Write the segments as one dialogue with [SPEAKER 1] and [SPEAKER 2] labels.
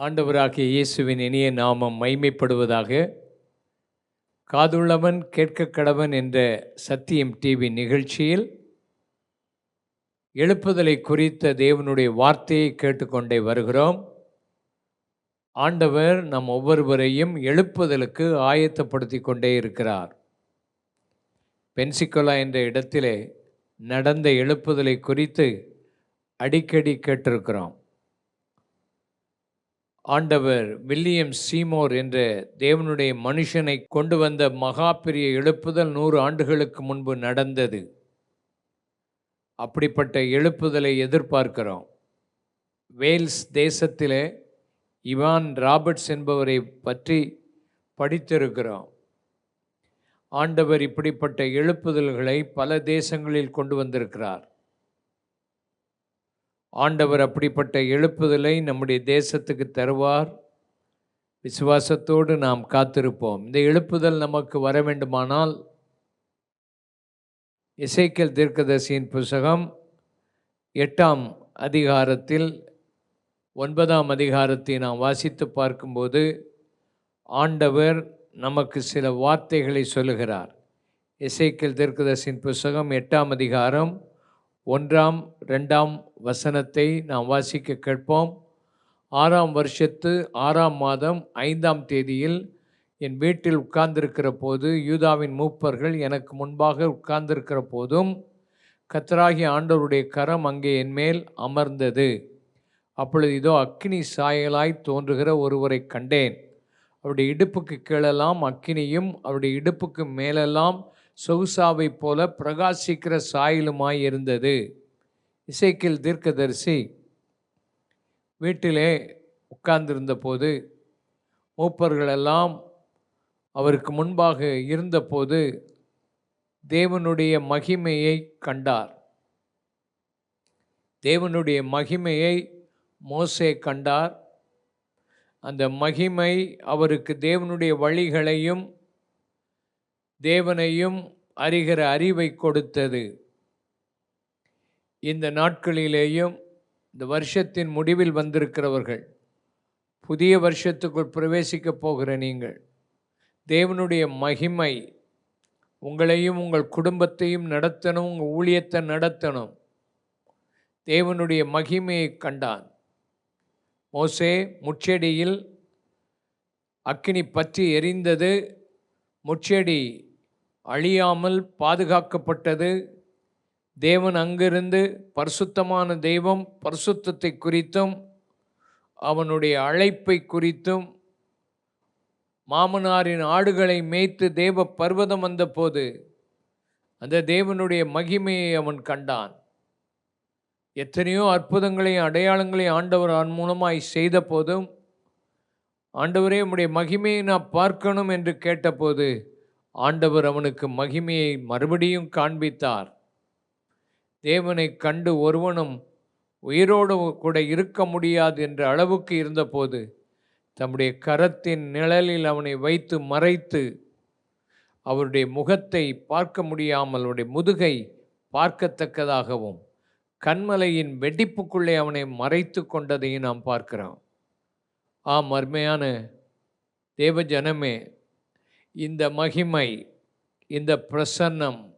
[SPEAKER 1] ஆண்டவராகிய இயேசுவின் இனிய நாமம் மைமைப்படுவதாக காதுள்ளவன் கேட்க கடவன் என்ற சத்தியம் டிவி நிகழ்ச்சியில் எழுப்புதலை குறித்த தேவனுடைய வார்த்தையை கேட்டுக்கொண்டே வருகிறோம். ஆண்டவர் நம் ஒவ்வொருவரையும் எழுப்புதலுக்கு ஆயத்தப்படுத்தி கொண்டே இருக்கிறார். பென்சிகோலா என்ற இடத்திலே நடந்த எழுப்புதலை குறித்து அடிக்கடி கேட்டிருக்கிறோம். ஆண்டவர் வில்லியம் சீமோர் என்ற தேவனுடைய மனுஷனை கொண்டு வந்த மகா பெரிய எழுப்புதல் நூறு ஆண்டுகளுக்கு முன்பு நடந்தது. அப்படிப்பட்ட எழுப்புதலை எதிர்பார்க்கிறோம். வேல்ஸ் தேசத்திலே இவான் ராபர்ட்ஸ் என்பவரை பற்றி படித்திருக்கிறோம். ஆண்டவர் இப்படிப்பட்ட எழுப்புதல்களை பல தேசங்களில் கொண்டு வந்திருக்கிறார். ஆண்டவர் அப்படிப்பட்ட எழுப்புதலை நம்முடைய தேசத்துக்கு தருவார். விசுவாசத்தோடு நாம் காத்திருப்போம். இந்த எழுப்புதல் நமக்கு வர வேண்டுமானால் இசைக்கல் தீர்க்கதரிசியின் புஸ்தகம் எட்டாம் அதிகாரத்தில் ஒன்பதாம் அதிகாரத்தை நாம் வாசித்து பார்க்கும்போது ஆண்டவர் நமக்கு சில வார்த்தைகளை சொல்லுகிறார். இசைக்கல் தீர்க்கதரிசியின் புஸ்தகம் எட்டாம் அதிகாரம் ஒன்றாம் ரெண்டாம் வசனத்தை நாம் வாசிக்க கேட்போம். ஆறாம் வருஷத்து ஆறாம் மாதம் ஐந்தாம் தேதியில் என் வீட்டில் உட்கார்ந்திருக்கிற போது யூதாவின் மூப்பர்கள் எனக்கு முன்பாக உட்கார்ந்திருக்கிற போதும் கத்தராகி ஆண்டவருடைய கரம் அங்கே என்மேல் அமர்ந்தது. அப்பொழுது இதோ அக்கினி சாயலாய் தோன்றுகிற ஒருவரை கண்டேன். அவருடைய இடுப்புக்கு கீழெல்லாம் அக்கினியும் அவருடைய இடுப்புக்கு மேலெல்லாம் சொகுசாவை போல பிரகாசிக்கிற சாயலுமாய் இருந்தது. இசைக்கில் தீர்க்கதரிசி வீட்டிலே உட்கார்ந்திருந்த போது மூப்பர்களெல்லாம் அவருக்கு முன்பாக இருந்தபோது தேவனுடைய மகிமையை கண்டார். தேவனுடைய மகிமையை மோசே கண்டார். அந்த மகிமை அவருக்கு தேவனுடைய வழிகளையும் தேவனையும் அறிகிற அறிவை கொடுத்தது. இந்த நாட்களிலேயும் இந்த வருஷத்தின் முடிவில் வந்திருக்கிறவர்கள் புதிய வருஷத்துக்குள் பிரவேசிக்கப் போகிற நீங்கள் தேவனுடைய மகிமை உங்களையும் உங்கள் குடும்பத்தையும் நடத்தணும் உங்கள் ஊழியத்தை நடத்தணும். தேவனுடைய மகிமையை கண்டான். மோசே முச்செடியில் அக்கினி பற்றி எரிந்தது. முச்செடி அழியாமல் பாதுகாக்கப்பட்டது. தேவன் அங்கிருந்து பரிசுத்தமான தெய்வம் பரிசுத்தத்தை குறித்தும் அவனுடைய அழைப்பை குறித்தும் மாமனாரின் ஆடுகளை மேய்த்து தேவ பர்வதம் வந்தபோது அந்த தேவனுடைய மகிமையை அவன் கண்டான். எத்தனையோ அற்புதங்களையும் அடையாளங்களையும் ஆண்டவர் அவன் மூலமாய் செய்த போதும் ஆண்டவரே உம்முடைய மகிமையை நான் பார்க்கணும் என்று கேட்டபோது ஆண்டவர் அவனுக்கு மகிமையை மறுபடியும் காண்பித்தார். தேவனை கண்டு ஒருவனும் உயிரோடு கூட இருக்க முடியாது என்ற அளவுக்கு இருந்தபோது தம்முடைய கரத்தின் நிழலில் அவனை வைத்து மறைத்து அவருடைய முகத்தை பார்க்க முடியாமல் அவருடைய முதுகை பார்க்கத்தக்கதாகவும் கண்மலையின் வெடிப்புக்குள்ளே அவனை மறைத்து கொண்டதையும் நாம் பார்க்கிறோம். ஆம் அருமையான தேவ ஜனமே இந்த மகிமை இந்த பிரசன்னம்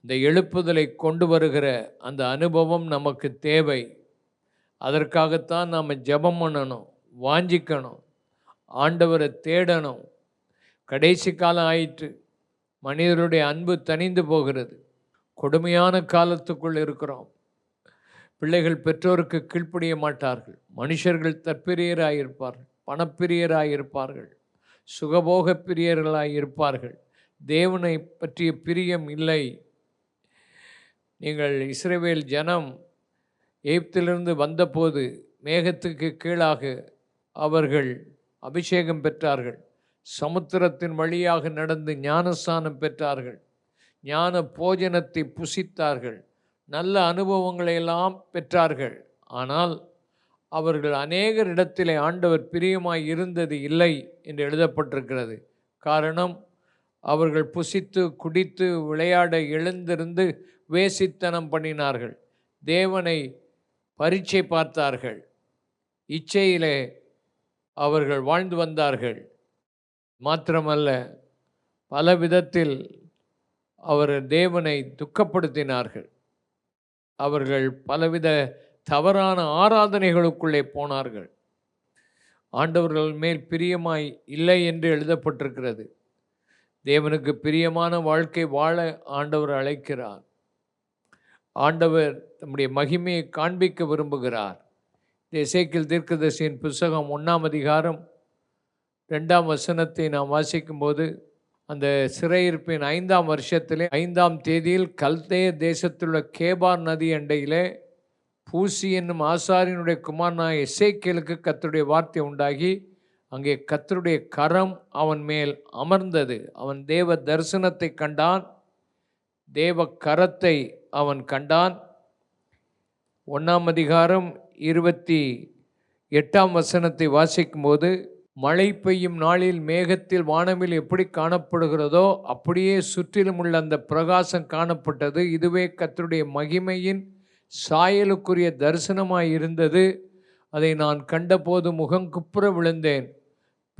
[SPEAKER 1] இந்த எழுப்புதலை கொண்டு வருகிற அந்த அனுபவம் நமக்கு தேவை. அதற்காகத்தான் நாம் ஜெபம் பண்ணணும் வாஞ்சிக்கணும் ஆண்டவரை தேடணும். கடைசி காலம் ஆயிற்று மனிதருடைய அன்பு தணிந்து போகிறது. கொடுமையான காலத்துக்குள் இருக்கிறோம். பிள்ளைகள் பெற்றோருக்கு கீழ்ப்படிய மாட்டார்கள். மனுஷர்கள் தற்பிரியராக இருப்பார்கள் பணப்பிரியராக இருப்பார்கள் சுகபோக பிரியர்களாய் இருப்பார்கள். தேவனை பற்றிய பிரியம் இல்லை. நீங்கள் இஸ்ரேவேல் ஜனம் எகிப்திலிருந்து வந்தபோது மேகத்துக்கு கீழாக அவர்கள் அபிஷேகம் பெற்றார்கள். சமுத்திரத்தின் வழியாக நடந்து ஞானஸ்தானம் பெற்றார்கள். ஞான போஜனத்தை புசித்தார்கள். நல்ல அனுபவங்களை எல்லாம் பெற்றார்கள். ஆனால் அவர்கள் அநேகர் இடத்திலே ஆண்டவர் பிரியமாய் இருந்தது இல்லை என்று எழுதப்பட்டிருக்கிறது. காரணம் அவர்கள் புசித்து குடித்து விளையாட எழுந்திருந்து வேசித்தனம் பண்ணினார்கள். தேவனை பரீட்சை பார்த்தார்கள். இச்சையிலே அவர்கள் வாழ்ந்து வந்தார்கள். மாத்திரமல்ல பல விதத்தில் அவர் தேவனை துக்கப்படுத்தினார்கள். அவர்கள் பலவித தவறான ஆராதனைகளுக்குள்ளே போனார்கள். ஆண்டவர்கள் மேல் பிரியமாய் இல்லை என்று எழுதப்பட்டிருக்கிறது. தேவனுக்கு பிரியமான வாழ்க்கை வாழ ஆண்டவர் அழைக்கிறார். ஆண்டவர் தம்முடைய மகிமையை காண்பிக்க விரும்புகிறார். இசைக்கில் தீர்க்கதர்சியின் புஸ்தகம் ஒன்றாம் அதிகாரம் ரெண்டாம் வசனத்தை நாம் வாசிக்கும்போது அந்த சிறையிருப்பின் ஐந்தாம் வருஷத்திலே ஐந்தாம் தேதியில் கல்தேய தேசத்திலுள்ள கேபார் நதி அண்டையிலே பூசி என்னும் ஆசாரியனுடைய குமாரனாய் இசைக்கேலுக்கு கத்தருடைய வார்த்தை உண்டாகி அங்கே கத்தருடைய கரம் அவன் மேல் அமர்ந்தது. அவன் தேவ தரிசனத்தை கண்டான். தேவ கரத்தை அவன் கண்டான். ஒன்றாம் அதிகாரம் இருபத்தி எட்டாம் வசனத்தை வாசிக்கும்போது மழை பெய்யும் நாளில் மேகத்தில் வானவில் எப்படி காணப்படுகிறதோ அப்படியே சுற்றிலும் உள்ள அந்த பிரகாசம் காணப்பட்டது. இதுவே கத்தருடைய மகிமையின் சாயலுக்குரிய தரிசனமாய் இருந்தது. அதை நான் கண்டபோது முகம் குப்புற விழுந்தேன்.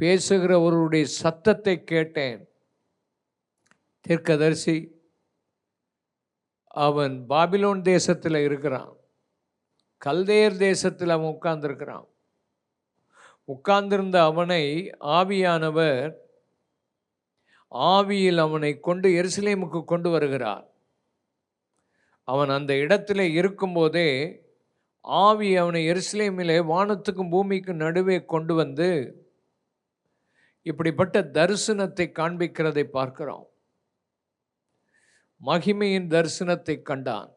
[SPEAKER 1] பேசுகிறவருடைய சத்தத்தை கேட்டேன். தீர்க்கதரிசி அவன் பாபிலோன் தேசத்தில் இருக்கிறான். கல்தேர் தேசத்தில் அவன் உட்கார்ந்துருக்கிறான். உட்கார்ந்திருந்த அவனை ஆவியானவர் ஆவியில் அவனை கொண்டு எருசலேமுக்கு கொண்டு வருகிறார். அவன் அந்த இடத்துல இருக்கும்போதே ஆவி அவனை எருசலேமிலே வானத்துக்கும் பூமிக்கும் நடுவே கொண்டு வந்து இப்படிப்பட்ட தரிசனத்தை காண்பிக்கிறதை பார்க்கிறோம். மகிமையின் தரிசனத்தை கண்டான்.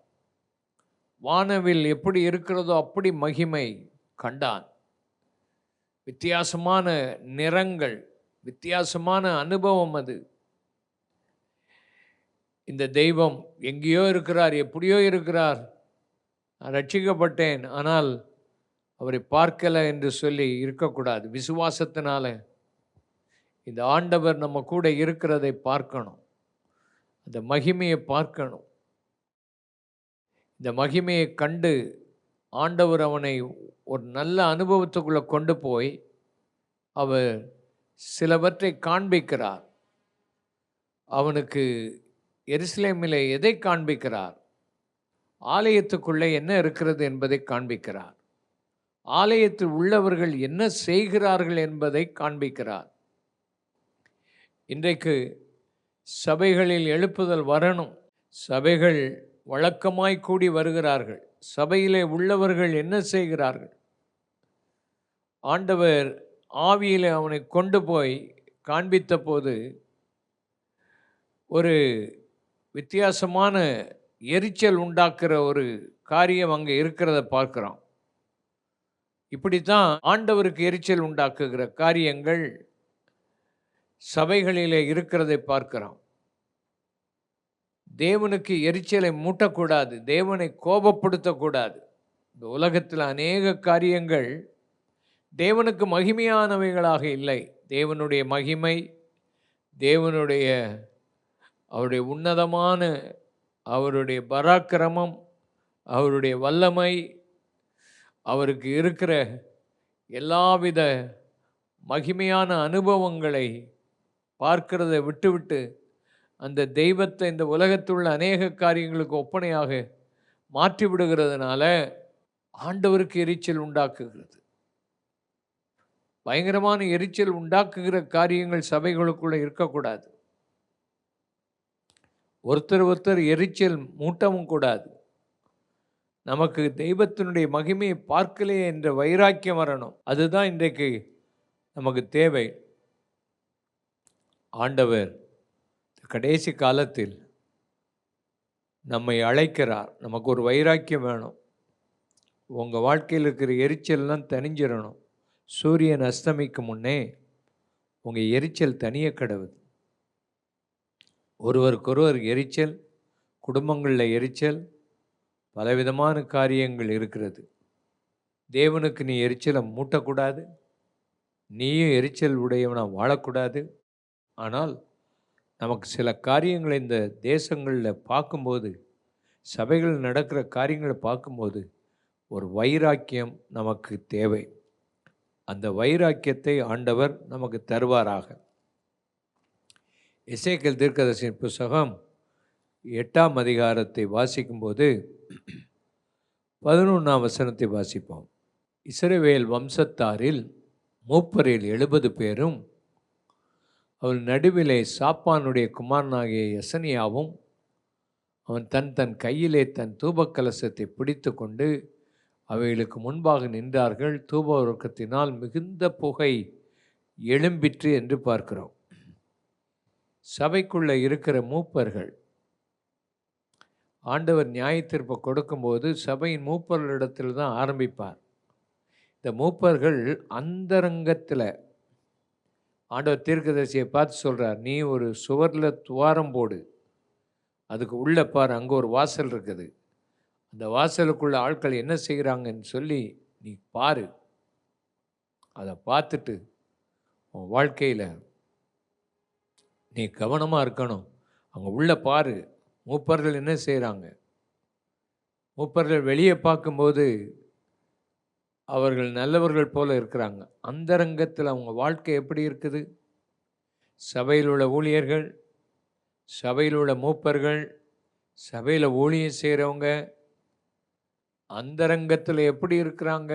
[SPEAKER 1] வானவில் எப்படி இருக்கிறதோ அப்படி மகிமை கண்டான். வித்தியாசமான நிறங்கள் வித்தியாசமான அனுபவம் அது. இந்த தெய்வம் எங்கேயோ இருக்கிறார் எப்படியோ இருக்கிறார். நான் ரட்சிக்கப்பட்டேன் ஆனால் அவரை பார்க்கலை என்று சொல்லி இருக்கக்கூடாது விசுவாசத்தினால. இந்த ஆண்டவர் நம்ம கூட இருக்கிறதை பார்க்கணும். அந்த மகிமையை பார்க்கணும். இந்த மகிமையை கண்டு ஆண்டவர் அவனை ஒரு நல்ல அனுபவத்துக்குள்ளே கொண்டு போய் அவர் சிலவற்றை காண்பிக்கிறார். அவனுக்கு எருசலேமிலே எதை காண்பிக்கிறார்? ஆலயத்துக்குள்ளே என்ன இருக்கிறது என்பதை காண்பிக்கிறார். ஆலயத்தில் உள்ளவர்கள் என்ன செய்கிறார்கள் என்பதை காண்பிக்கிறார். இன்றைக்கு சபைகளில் எழுப்புதல் வரணும். சபைகள் வழக்கமாய் கூடி வருகிறார்கள். சபையிலே உள்ளவர்கள் என்ன செய்கிறார்கள்? ஆண்டவர் ஆவியில் அவனை கொண்டு போய் காண்பித்த போது ஒரு வித்தியாசமான எரிச்சல் உண்டாக்குற ஒரு காரியம் அங்கே இருக்கிறத பார்க்குறோம். இப்படித்தான் ஆண்டவருக்கு எரிச்சல் உண்டாக்குகிற காரியங்கள் சபைகளிலே இருக்கிறதை பார்க்கிறோம். தேவனுக்கு எரிச்சலை மூட்டக்கூடாது தேவனை கோபப்படுத்தக்கூடாது. இந்த உலகத்தில் அநேக காரியங்கள் தேவனுக்கு மகிமையானவைகளாக இல்லை. தேவனுடைய மகிமை தேவனுடைய அவருடைய உன்னதமான அவருடைய பராக்கிரமம் அவருடைய வல்லமை அவருக்கு இருக்கிற எல்லாவித மகிமையான அனுபவங்களை பார்க்கிறத விட்டுவிட்டு அந்த தெய்வத்தை இந்த உலகத்துள்ள அநேக காரியங்களுக்கு ஒப்பனையாக மாற்றி விடுகிறதுனால ஆண்டவருக்கு எரிச்சல் உண்டாக்குகிறது. பயங்கரமான எரிச்சல் உண்டாக்குகிற காரியங்கள் சபைகளுக்குள்ளே இருக்கக்கூடாது. ஒருத்தர் ஒருத்தர் எரிச்சல் மூட்டவும் கூடாது. நமக்கு தெய்வத்தினுடைய மகிமையை பார்க்கலையே என்ற வைராக்கியம் வரணும். அதுதான் இன்றைக்கு நமக்கு தேவை. ஆண்டவர் கடைசி காலத்தில் நம்மை அழைக்கிறார். நமக்கு ஒரு வைராக்கியம் வேணும். உங்கள் வாழ்க்கையில் இருக்கிற எரிச்சல்லாம் தனிஞ்சிடணும் சூரியன் அஸ்தமிக்கு முன்னே உங்கள் எரிச்சல் தனிய கடவுது ஒருவருக்கொருவர் எரிச்சல் குடும்பங்களில் எரிச்சல் பலவிதமான காரியங்கள் இருக்கிறது. தேவனுக்கு நீ எரிச்சலை மூட்டக்கூடாது. நீயும் எரிச்சல் உடையவனாக வாழக்கூடாது. ஆனால் நமக்கு சில காரியங்களை இந்த தேசங்களில் பார்க்கும்போது சபைகள் நடக்கிற காரியங்களை பார்க்கும்போது ஒரு வைராக்கியம் நமக்கு தேவை. அந்த வைராக்கியத்தை ஆண்டவர் நமக்கு தருவாராக. இசைக்கல் தீர்க்கதர்சியின் புஸ்தகம் எட்டாம் அதிகாரத்தை வாசிக்கும்போது பதினொன்றாம் வசனத்தை வாசிப்போம். இஸ்ரவேல் வம்சத்தாரில் மூப்பரில் எழுபது பேரும் அவள் நடுவிலே சாப்பானுடைய குமாரனாகிய யசனியாவும் அவன் தன் தன் கையிலே தன் தூபக்கலசத்தை பிடித்து கொண்டு அவைகளுக்கு முன்பாக நின்றார்கள். தூப உறக்கத்தினால் மிகுந்த புகை எழும்பிற்று என்று பார்க்கிறோம். சபைக்குள்ளே இருக்கிற மூப்பர்கள். ஆண்டவர் நியாயத்தீர்ப்பை கொடுக்கும்போது சபையின் மூப்பர்களிடத்தில் தான் ஆரம்பிப்பார். இந்த மூப்பர்கள் அந்தரங்கத்தில் ஆண்டவர் தீர்க்கதரிசியை பார்த்து சொல்கிறார் நீ ஒரு சுவரில் துவாரம் போடு. அதுக்கு உள்ளே பாரு அங்கே ஒரு வாசல் இருக்குது. அந்த வாசலுக்குள்ள ஆட்கள் என்ன செய்கிறாங்கன்னு சொல்லி நீ பாரு. அதை பார்த்துட்டு உன் வாழ்க்கையில் நீ கவனமாக இருக்கணும். அவங்க உள்ளே பாரு. மூப்பர்கள் என்ன செய்கிறாங்க மூப்பர்கள் வெளியே பார்க்கும்போது அவர்கள் நல்லவர்கள் போல இருக்கிறாங்க. அந்தரங்கத்தில் அவங்க வாழ்க்கை எப்படி இருக்குது? சபையில் உள்ள ஊழியர்கள் சபையில் உள்ள மூப்பர்கள் சபையில் ஊழியம் செய்கிறவங்க அந்தரங்கத்தில் எப்படி இருக்கிறாங்க?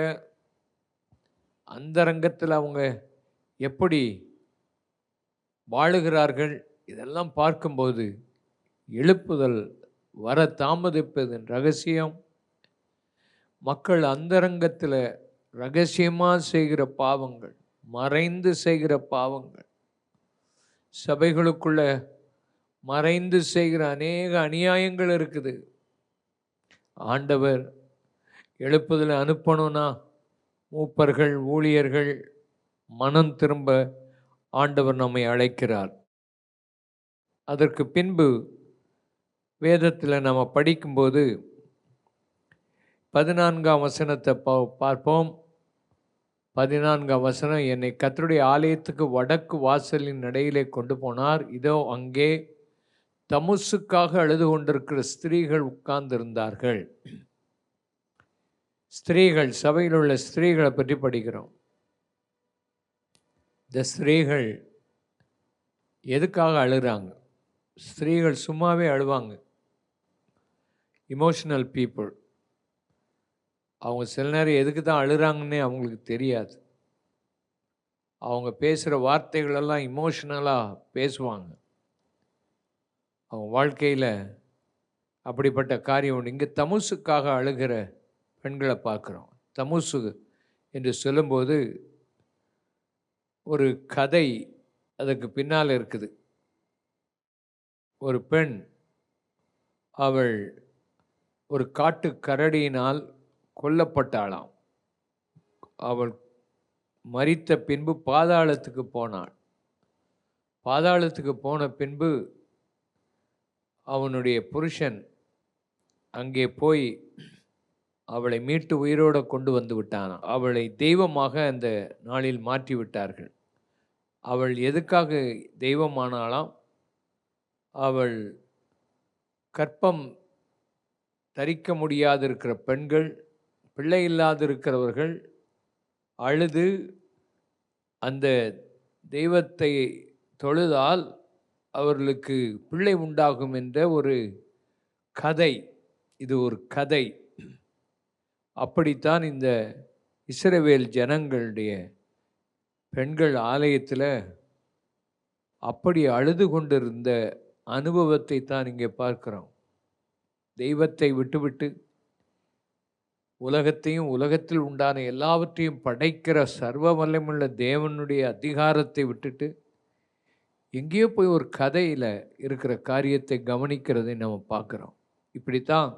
[SPEAKER 1] அந்தரங்கத்தில் அவங்க எப்படி வாழுகிறார்கள். இதெல்லாம் பார்க்கும்போது எழுப்புதல் வர தாமதிப்பதன் ரகசியம். மக்கள் அந்தரங்கத்தில் ரகசியமாக செய்கிற பாவங்கள் மறைந்து செய்கிற பாவங்கள். சபைகளுக்குள்ள மறைந்து செய்கிற அநேக அநியாயங்கள் இருக்குது. ஆண்டவர் எழுப்புதலை அனுப்பணும்னா மூப்பர்கள் ஊழியர்கள் மனம் திரும்ப ஆண்டவர் நம்மை அழைக்கிறார். அதற்கு பின்பு வேதத்தில் நம்ம படிக்கும்போது பதினான்காம் வசனத்தை பா பார்ப்போம். பதினான்காம் வசனம் என்னை கத்தருடைய ஆலயத்துக்கு வடக்கு வாசலின் நடையிலே கொண்டு போனார். இதோ அங்கே தமுசுக்காக அழுது கொண்டிருக்கிற ஸ்திரீகள் உட்கார்ந்திருந்தார்கள். ஸ்திரீகள் சபையில் உள்ள ஸ்திரீகளை பற்றி படிக்கிறோம். இந்த ஸ்திரீகள் எதுக்காக அழுகிறாங்க? ஸ்திரீகள் சும்மாவே அழுவாங்க. இமோஷனல் பீப்புள் அவங்க சில நேரம் எதுக்கு தான் அழுகிறாங்கன்னே அவங்களுக்கு தெரியாது. அவங்க பேசுகிற வார்த்தைகளெல்லாம் இமோஷனலாக பேசுவாங்க. அவங்க வாழ்க்கையில் அப்படிப்பட்ட காரியம் உண்டு இங்கே தமுசுக்காக அழுகிற பெண்களை பார்க்குறோம். தமுசு என்று சொல்லும்போது ஒரு கதை அதுக்கு பின்னால் இருக்குது. ஒரு பெண் அவள் ஒரு காட்டு கரடியினால் கொல்லப்பட்டாளாம். அவள் மறித்த பின்பு பாதாளத்துக்கு போனாள். பாதாளத்துக்கு போன பின்பு அவனுடைய புருஷன் அங்கே போய் அவளை மீட்டு உயிரோடு கொண்டு வந்து விட்டான் அவளை தெய்வமாக அந்த நாளில் மாற்றி விட்டார்கள். அவள் எதுக்காக தெய்வமானாலாம் அவள் கற்பம் தரிக்க முடியாதிருக்கிற பெண்கள் பிள்ளை இல்லாதிருக்கிறவர்கள் அழுது அந்த தெய்வத்தை தொழுதால் அவர்களுக்கு பிள்ளை உண்டாகும் என்ற ஒரு கதை. இது ஒரு கதை. அப்படித்தான் இந்த இஸ்ரவேல் ஜனங்களுடைய பெண்கள் ஆலயத்தில் அப்படி அழுது கொண்டிருந்த அனுபவத்தை தான் இங்கே பார்க்குறோம். தெய்வத்தை விட்டுவிட்டு உலகத்தையும் உலகத்தில் உண்டான எல்லாவற்றையும் படைக்கிற சர்வ வல்லமுள்ள தேவனுடைய அதிகாரத்தை விட்டுட்டு எங்கேயோ போய் ஒரு கதையில் இருக்கிற காரியத்தை கவனிக்கிறதை நம்ம பார்க்குறோம். இப்படித்தான்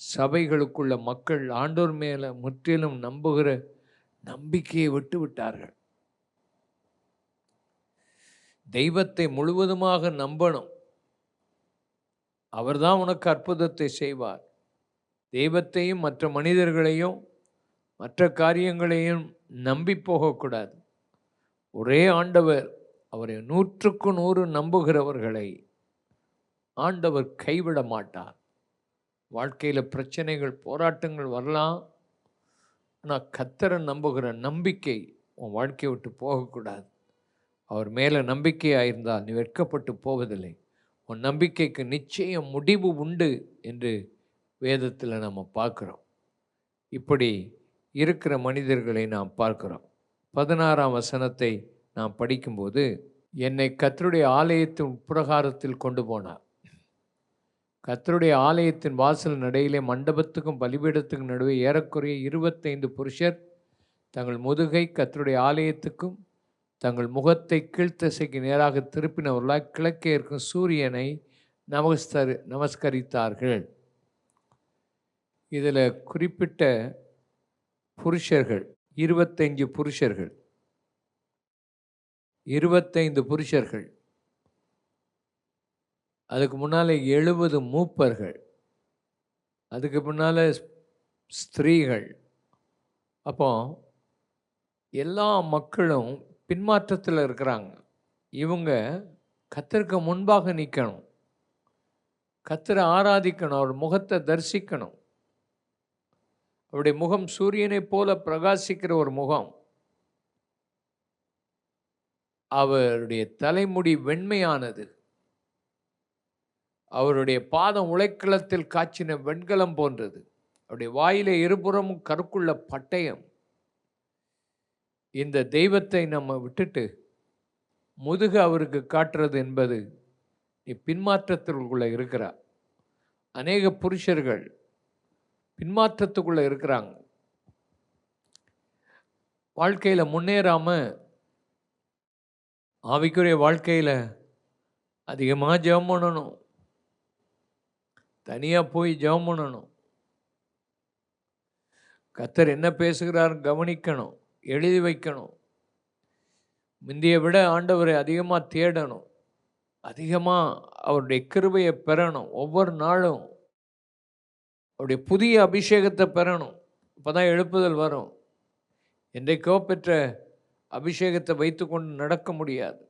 [SPEAKER 1] சபைகளுக்குள்ள மக்கள் ஆண்டோர் மேலே முற்றிலும் நம்புகிற நம்பிக்கையை விட்டு விட்டார்கள். தெய்வத்தை முழுவதுமாக நம்பணும். அவர்தான் உனக்கு அற்புதத்தை செய்வார். தெய்வத்தையும் மற்ற மனிதர்களையும் மற்ற காரியங்களையும் நம்பி போகக்கூடாது. ஒரே ஆண்டவர் அவரை நூற்றுக்கு நூறு நம்புகிறவர்களை ஆண்டவர் கைவிட மாட்டார். வாழ்க்கையில் பிரச்சனைகள் போராட்டங்கள் வரலாம். ஆனால் கத்தரை நம்புகிற நம்பிக்கை உன் வாழ்க்கையை விட்டு போகக்கூடாது. அவர் மேலே நம்பிக்கையாக இருந்தால் நீ வெட்கப்பட்டு போவதில்லை. உன் நம்பிக்கைக்கு நிச்சயம் முடிவு உண்டு என்று வேதத்தில் நம்ம பார்க்குறோம். இப்படி இருக்கிற மனிதர்களை நாம் பார்க்கிறோம். பதினாறாம் வசனத்தை நாம் படிக்கும்போது என்னை கத்தருடைய ஆலயத்தின் உட்பிரகாரத்தில் கொண்டு போனார். கத்தருடைய ஆலயத்தின் வாசல் நடையிலே மண்டபத்துக்கும் பலிபீடத்துக்கும் நடுவே ஏறக்குறைய இருபத்தைந்து புருஷர் தங்கள் முதுகை கத்தருடைய ஆலயத்துக்கும் தங்கள் முகத்தை கீழ்த்தசைக்கு நேராக திருப்பினவர்களால் கிழக்கே இருக்கும் சூரியனை நமஸ்தரி நமஸ்கரித்தார்கள். இதில் குறிப்பிட்ட புருஷர்கள் இருபத்தைஞ்சு புருஷர்கள். இருபத்தைந்து புருஷர்கள். அதுக்கு முன்னால் எழுபது மூப்பர்கள். அதுக்கு முன்னால் ஸ்திரீகள். அப்போ எல்லா மக்களும் பின்மாற்றத்தில் இருக்கிறாங்க. இவங்க கத்தருக்கு முன்பாக நிற்கணும் கத்தரை ஆராதிக்கணும். அவர் முகத்தை தரிசிக்கணும். அவருடைய முகம் சூரியனைப் போல பிரகாசிக்கிற ஒரு முகம். அவருடைய தலைமுடி வெண்மையானது. அவருடைய பாதம் உழைக்களத்தில் காய்ச்சின வெண்கலம் போன்றது. அவருடைய வாயிலே இருபுறமும் கருக்குள்ள பட்டயம். இந்த தெய்வத்தை நம்ம விட்டுட்டு முதுகு அவருக்கு காட்டுறது என்பது நீ பின்மாற்றத்திற்குள்ளே இருக்கிறா அநேக புருஷர்கள் பின்மாற்றத்துக்குள்ளே இருக்கிறாங்க. வாழ்க்கையில் முன்னேறாமல் ஆவிக்குரிய வாழ்க்கையில் அதிகமாக ஜெபம் பண்ணணும். தனியாக போய் ஜெபம் பண்ணணும். கத்தர் என்ன பேசுகிறார் கவனிக்கணும் எழுதி வைக்கணும். முந்தைய விட ஆண்டவரை அதிகமாக தேடணும். அதிகமாக அவருடைய கிருபையை பெறணும். ஒவ்வொரு நாளும் அவருடைய புதிய அபிஷேகத்தை பெறணும். இப்போ தான் எழுப்புதல் வரும். என்றைக்கோ பெற்ற அபிஷேகத்தை வைத்துக்கொண்டு நடக்க முடியாது.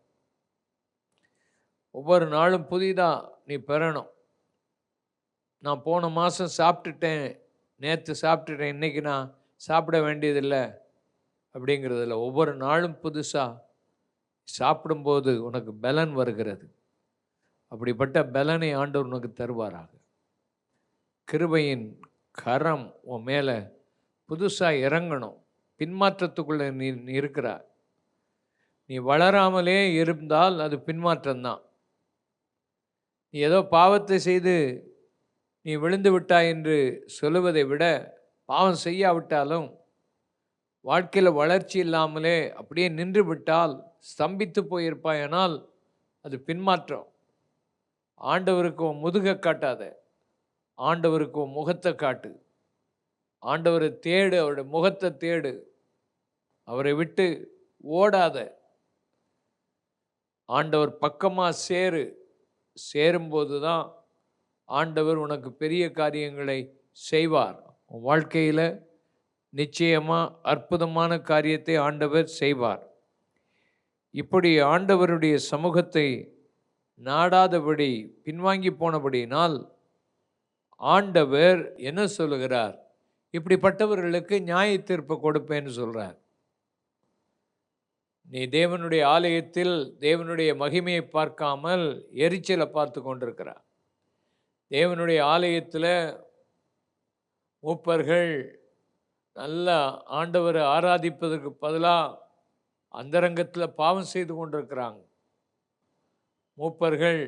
[SPEAKER 1] ஒவ்வொரு நாளும் புதிதாக நீ பெறணும். நான் போன மாதம் சாப்பிட்டுட்டேன். நேற்று சாப்பிட்டுட்டேன். இன்றைக்கி நான் சாப்பிட வேண்டியதில்லை அப்படிங்கிறதில்ல ஒவ்வொரு நாளும் புதுசாக சாப்பிடும்போது உனக்கு பலன் வருகிறது. அப்படிப்பட்ட பலனை ஆண்டவர் உனக்கு தருவாராக. கிருபையின் கரம் உன் மேலே புதுசாக இறங்கணும். பின்மாற்றத்துக்குள்ளே நீ நீ நீ வளராமலே இருந்தால் அது பின்மாற்றம்தான். நீ ஏதோ பாவத்தை செய்து நீ விழுந்து விட்டாய் என்று சொல்லுவதை விட பாவம் செய்யாவிட்டாலும் வாழ்க்கையில் வளர்ச்சி இல்லாமலே அப்படியே நின்று விட்டால் ஸ்தம்பித்து போயிருப்பாயானால் அது பின்மாற்றம். ஆண்டவருக்கு முதுக காட்டாத ஆண்டவருக்கு முகத்தை காட்டு. ஆண்டவரை தேடு அவருடைய முகத்தை தேடு. அவரை விட்டு ஓடாத. ஆண்டவர் பக்கமாக சேரு சேரும்போது தான் ஆண்டவர் உனக்கு பெரிய காரியங்களை செய்வார். உன் வாழ்க்கையில் நிச்சயமாக அற்புதமான காரியத்தை ஆண்டவர் செய்வார். இப்படி ஆண்டவருடைய சமூகத்தை நாடாதபடி பின்வாங்கி போனபடியினால் ஆண்டவர் என்ன சொல்லுகிறார்? இப்படிப்பட்டவர்களுக்கு நியாய தீர்ப்பு கொடுப்பேன்னு சொல்கிறார் நீ தேவனுடைய ஆலயத்தில் தேவனுடைய மகிமையை பார்க்காமல் எரிச்சலை பார்த்து கொண்டிருக்கிறார். தேவனுடைய ஆலயத்தில் மூப்பர்கள் நல்லா ஆண்டவரை ஆராதிப்பதற்கு பதிலாக அந்தரங்கத்தில் பாவம் செய்து கொண்டிருக்கிறாங்க. மூப்பர்கள்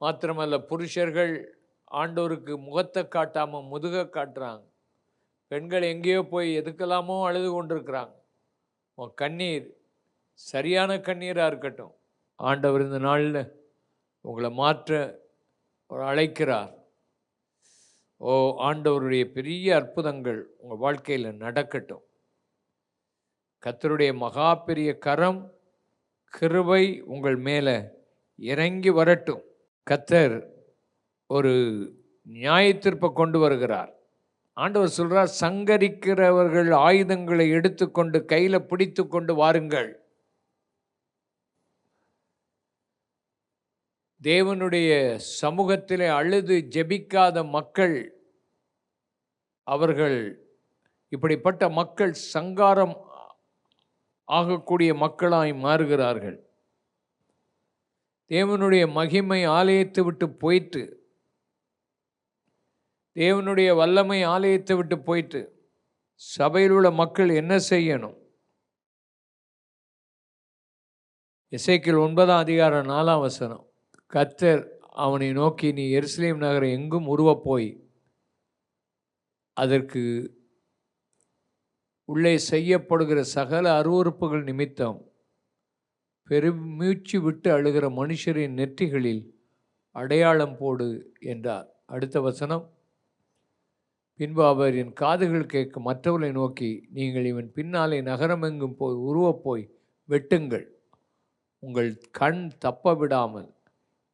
[SPEAKER 1] மாத்திரமல்ல புருஷர்கள் ஆண்டவருக்கு முகத்தை காட்டாமல் முதுக காட்டுறாங்க. பெண்கள் எங்கேயோ போய் எதுக்கெல்லாமோ அழுது கொண்டிருக்கிறாங்க. உன் கண்ணீர் சரியான கண்ணீராக இருக்கட்டும். ஆண்டவர் இந்த நாளில் உங்களை மாற்ற அவர் அழைக்கிறார். ஓ ஆண்டவருடைய பெரிய அற்புதங்கள் உங்கள் வாழ்க்கையில் நடக்கட்டும். கத்தருடைய மகா பெரிய கரம் கிருவை உங்கள் மேலே இறங்கி வரட்டும். கத்தர் ஒரு நியாயத்திற்பை கொண்டு வருகிறார். ஆண்டவர் சொல்கிறார் சங்கரிக்கிறவர்கள் ஆயுதங்களை எடுத்துக்கொண்டு கையில் பிடித்து கொண்டு வாருங்கள். தேவனுடைய சமூகத்திலே அழுது ஜெபிக்காத மக்கள் அவர்கள் இப்படிப்பட்ட மக்கள் சங்காரம் ஆகக்கூடிய மக்களாய் மாறுகிறார்கள். தேவனுடைய மகிமை ஆலயத்தை விட்டு போயிட்டு தேவனுடைய வல்லமை ஆலயத்தை விட்டு போயிட்டு சபையில் உள்ள மக்கள் என்ன செய்யணும்? இசைக்கில் ஒன்பதாம் அதிகாரம் நாலாம் வசனம். கத்தர் அவனை நோக்கி நீ எருசலேம் நகரம் எங்கும் உருவப் போய் அதற்கு உள்ளே செய்யப்படுகிற சகல அருவறுப்புகள் நிமித்தம் பெருமூச்சு விட்டு அழுகிற மனுஷரின் நெற்றிகளில் அடையாளம் போடு என்றார். அடுத்த வசனம். பின்பு அவர் என் காதுகள் கேட்க மற்றவர்களை நோக்கி நீங்கள் இவன் பின்னாலே நகரமெங்கும் போய் உருவப்போய் வெட்டுங்கள். உங்கள் கண் தப்ப விடாமல்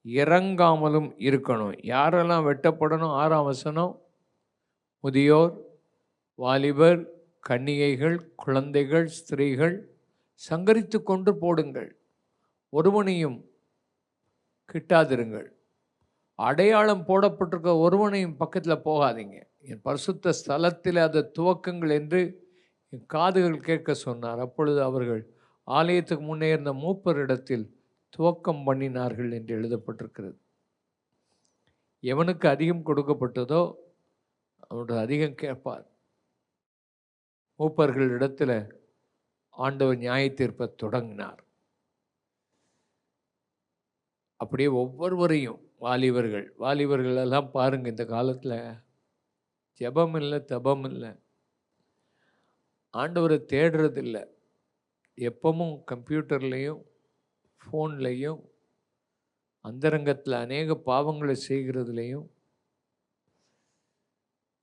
[SPEAKER 1] இறங்காமலும் இருக்கணும். யாரெல்லாம் வெட்டப்படணும்? ஆறாம் வசனம். முதியோர் வாலிபர் கன்னிகைகள் குழந்தைகள் ஸ்திரீகள் சங்கரித்து கொண்டு போடுங்கள். ஒருவனையும் கிட்டாதிருங்கள். அடையாளம் போடப்பட்டிருக்க ஒருவனையும் பக்கத்தில் போகாதீங்க. என் பரிசுத்த ஸ்தலத்தில் அதை துவக்கங்கள் என்று என் காதுகள் கேட்க சொன்னார். அப்பொழுது அவர்கள் ஆலயத்துக்கு முன்னே இருந்த மூப்பரிடத்தில் துவக்கம் பண்ணினார்கள் என்று எழுதப்பட்டிருக்கிறது. எவனுக்கு அதிகம் கொடுக்கப்பட்டதோ அவனோட அதிகம் கேட்பார். மூப்பர்கள் இடத்துல ஆண்டவர் நியாய தீர்ப்பை தொடங்கினார். அப்படியே ஒவ்வொருவரையும் வாலிபர்கள் வாலிபர்கள் எல்லாம் பாருங்க இந்த காலத்தில். ஜெபம் இல்லை தபம் இல்லை. ஆண்டவரை தேடுறதில்லை. எப்பவும் கம்ப்யூட்டர்லேயும் ஃபோன்லேயும் அந்தரங்கத்தில் அநேக பாவங்களை செய்கிறதுலையும்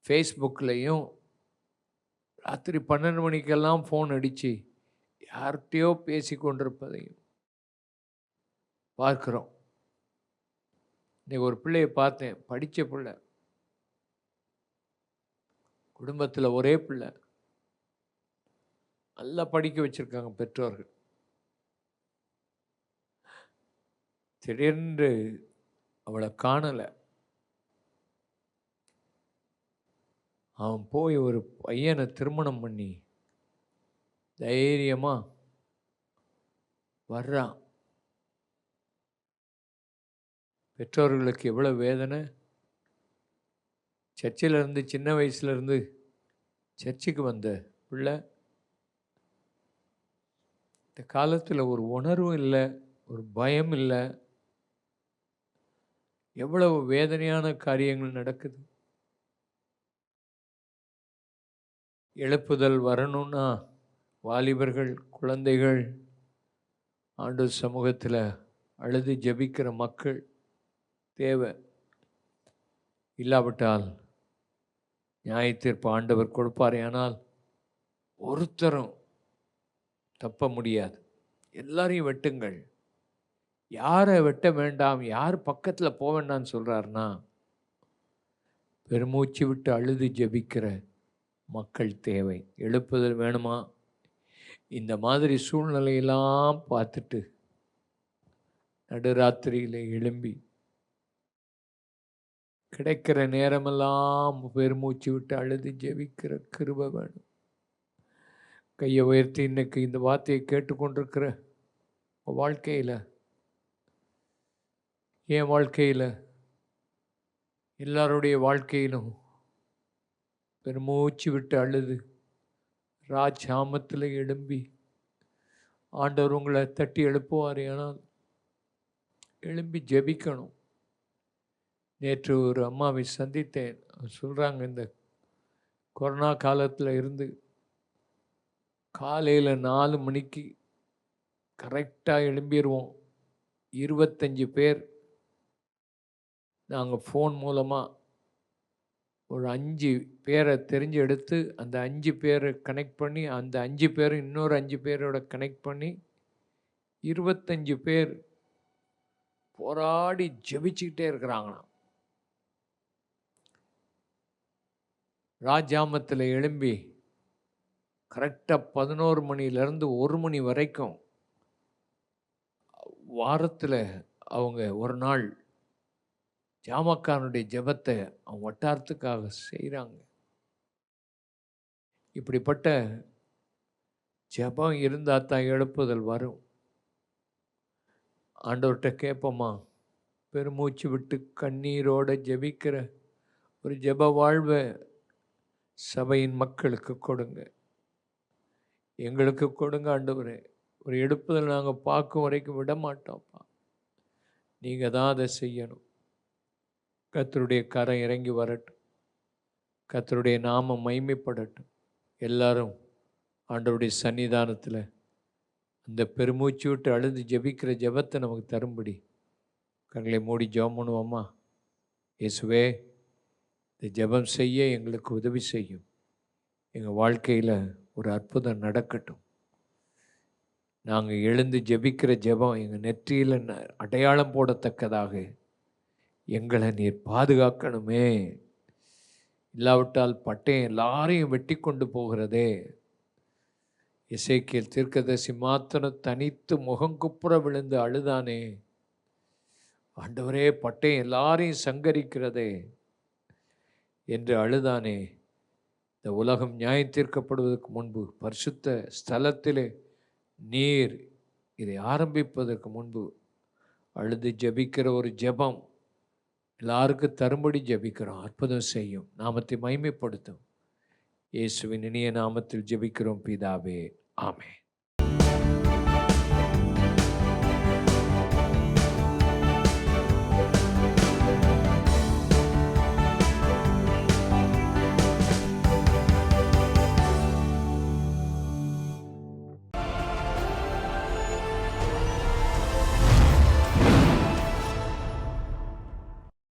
[SPEAKER 1] ஃபேஸ்புக்லேயும் ராத்திரி பன்னெண்டு மணிக்கெல்லாம் ஃபோன் அடித்து யார்கிட்டயோ பேசி கொண்டிருப்பதையும் பார்க்குறோம். இன்றைக்கி ஒரு பிள்ளையை பார்த்தேன் படித்த பிள்ளை. குடும்பத்தில் ஒரே பிள்ளை. நல்லா படிக்க வச்சுருக்காங்க பெற்றோர்கள். திடீர்னு அவளை காணலை. அவன் போய் ஒரு பையனை திருமணம் பண்ணி தைரியமாக வர்றான். பெற்றோர்களுக்கு எவ்வளோ வேதனை? சர்ச்சிலேருந்து சின்ன வயசுலேருந்து சர்ச்சுக்கு வந்த பிள்ளை இந்த காலத்தில் ஒரு உணர்வும் இல்லை ஒரு பயம் இல்லை. எவ்வளவு வேதனையான காரியங்கள் நடக்குது? எழுப்புதல் வரணும்னா வாலிபர்கள் குழந்தைகள் ஆண்டு சமூகத்தில் அழுது ஜெபிக்கிற மக்கள் தேவை. இல்லாவிட்டால் நியாயத்தீர்ப்பு ஆண்டவர் கொடுப்பாரே ஆனால் ஒருத்தரும் தப்ப முடியாது. எல்லாரையும் வெட்டுங்கள். யாரை வெட்ட வேண்டாம் யார் பக்கத்தில் போக வேண்டாம்னு சொல்கிறாருன்னா பெருமூச்சு விட்டு அழுது ஜெபிக்கிற மக்கள் தேவை. எழுப்புதல் வேணுமா? இந்த மாதிரி சூழ்நிலையெல்லாம் பார்த்துட்டு நடுராத்திரியில் எழும்பி கிடைக்கிற நேரமெல்லாம் பெருமூச்சு விட்டு அழுது ஜெபிக்கிற கிருபை வேணும். கையை உயர்த்தி இன்னைக்கு இந்த வார்த்தையை கேட்டுக்கொண்டிருக்கிற வாழ்க்கையில் என் வாழ்க்கையில் எல்லாருடைய வாழ்க்கையிலும் பெருமூச்சு விட்டு அழுது ராஜாமத்தில் எழும்பி ஆண்டவர் உங்களை தட்டி எழுப்புவார். ஆனால் எழும்பி ஜெபிக்கணும். நேற்று ஒரு அம்மாவை சந்தித்தேன். சொல்கிறாங்க இந்த கொரோனா காலத்தில் இருந்து காலையில் நாலு மணிக்கு கரெக்டாக எழும்பிடுவோம் இருபத்தஞ்சி பேர் நாங்கள் ஃபோன் மூலமாக ஒரு அஞ்சு பேரை தெரிஞ்சு எடுத்து அந்த அஞ்சு பேரை கனெக்ட் பண்ணி அந்த அஞ்சு பேரும் இன்னொரு அஞ்சு பேரோட கனெக்ட் பண்ணி இருபத்தஞ்சு பேர் போராடி ஜபிச்சுக்கிட்டே இருக்கிறாங்களாம். ராஜாமத்தில் எழும்பி கரெக்டாக பதினோரு மணிலேருந்து ஒரு மணி வரைக்கும் வாரத்தில் அவங்க ஒரு நாள் ஜாமக்கானுடைய ஜெபத்தை அவன் வட்டாரத்துக்காக செய்கிறாங்க இப்படிப்பட்ட ஜெபம் இருந்தால் தான் எழுப்புதல் வரும். ஆண்டவர்கிட்ட கேட்போமா பெருமூச்சு விட்டு கண்ணீரோட ஜெபிக்கிற ஒரு ஜெப வாழ்வை சபையின் மக்களுக்கு கொடுங்க. எங்களுக்கு கொடுங்க ஆண்டவரே. ஒரு எடுப்புதல் நாங்கள் பார்க்கும் வரைக்கும் விட மாட்டோம்ப்பா நீங்கள் தான் அதை செய்யணும். கத்தருடைய கரம் இறங்கி வரட்டும். கத்தருடைய நாமம் மைமைப்படட்டும் எல்லாரும் ஆண்டவருடைய சன்னிதானத்தில் அந்த பெருமூச்சு விட்டு அழுது ஜெபிக்கிற ஜெபத்தை நமக்கு தரும்படி. கண்களை மூடி ஜெபம் பண்ணுவோம்மா இயேசுவே இந்த ஜெபம் செய்ய எங்களுக்கு உதவி செய்யும். எங்கள் வாழ்க்கையில் ஒரு அற்புதம் நடக்கட்டும். நாங்கள் எழுந்து ஜெபிக்கிற ஜெபம் எங்கள் நெற்றியில் ந- அடையாளம் போடத்தக்கதாக எங்களை நீர் பாதுகாக்கணுமே. இல்லாவிட்டால் பட்டயம் எல்லாரையும் வெட்டி கொண்டு போகிறதே. இசைக்கியல் தீர்க்கதரிசி மாத்திரம் தனித்து முகங்குப்புற விழுந்து அழுதானே. ஆண்டவரே பட்டயம் எல்லாரையும் சங்கரிக்கிறதே என்று அழுதானே. இந்த உலகம் நியாயம் தீர்க்கப்படுவதற்கு முன்பு பரிசுத்த ஸ்தலத்திலே நீர் இதை ஆரம்பிப்பதற்கு முன்பு அழுது ஜெபிக்கிற ஒரு ஜெபம் எல்லாருக்கும் தரும்படி ஜெபிக்கிறோம் அற்புதம் செய்யும் நாமத்தை மைமைப்படுத்தும் இயேசுவின் இனிய நாமத்தில் ஜெபிக்கிறோம் பிதாவே. ஆமே